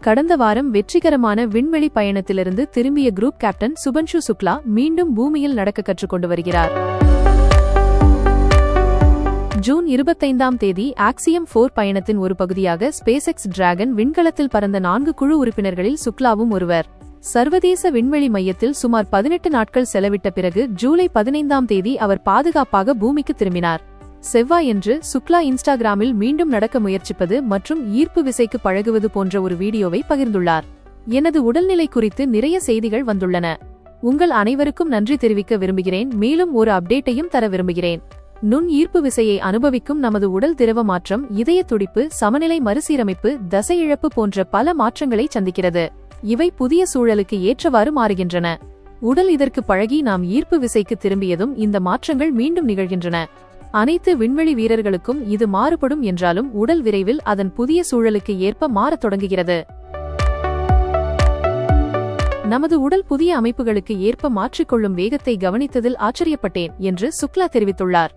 கடந்த வாரம் வெற்றிகரமான விண்வெளி பயணத்திலிருந்து திரும்பிய குரூப் கேப்டன் சுபன்ஷு சுக்லா மீண்டும் பூமியில் நடக்க கற்றுக்கொண்டு வருகிறார். ஜூன் இருபத்தைந்தாம் தேதி ஆக்சியம் போர் பயணத்தின் ஒரு பகுதியாக ஸ்பேஸ்எக்ஸ் டிராகன் விண்கலத்தில் பறந்த நான்கு குழு உறுப்பினர்களில் சுக்லாவும் ஒருவர். சர்வதேச விண்வெளி மையத்தில் சுமார் பதினெட்டு நாட்கள் செலவிட்ட பிறகு ஜூலை பதினைந்தாம் தேதி அவர் பாதுகாப்பாக பூமிக்கு திரும்பினார். செவ்வாயன்று சுக்லா இன்ஸ்டாகிராமில் மீண்டும் நடக்க முயற்சிப்பது மற்றும் ஈர்ப்பு விசைக்கு பழகுவது போன்ற ஒரு வீடியோவை பகிர்ந்துள்ளார். எனது உடல்நிலை குறித்து நிறைய செய்திகள் வந்துள்ளன. உங்கள் அனைவருக்கும் நன்றி தெரிவிக்க விரும்புகிறேன். மேலும் ஒரு அப்டேட்டையும் தர விரும்புகிறேன். நுண் ஈர்ப்பு விசையை அனுபவிக்கும் நமது உடல் திரவ மாற்றம் இதய துடிப்பு சமநிலை மறுசீரமைப்பு தசை இழப்பு போன்ற பல மாற்றங்களை சந்திக்கிறது. இவை புதிய சூழலுக்கு ஏற்றவாறு மாறுகின்றன. உடல் இதற்கு பழகி நாம் ஈர்ப்பு விசைக்கு திரும்பியதும் இந்த மாற்றங்கள் மீண்டும் நிகழ்கின்றன. அனைத்து விண்வெளி வீரர்களுக்கும் இது மாறுபடும் என்றாலும் உடல் விரைவில் அதன் புதிய சூழலுக்கு ஏற்ப மாறத் தொடங்குகிறது. நமது உடல் புதிய அமைப்புகளுக்கு ஏற்ப மாற்றிக்கொள்ளும் வேகத்தை கவனித்ததில் ஆச்சரியப்பட்டேன் என்று சுக்லா தெரிவித்துள்ளார்.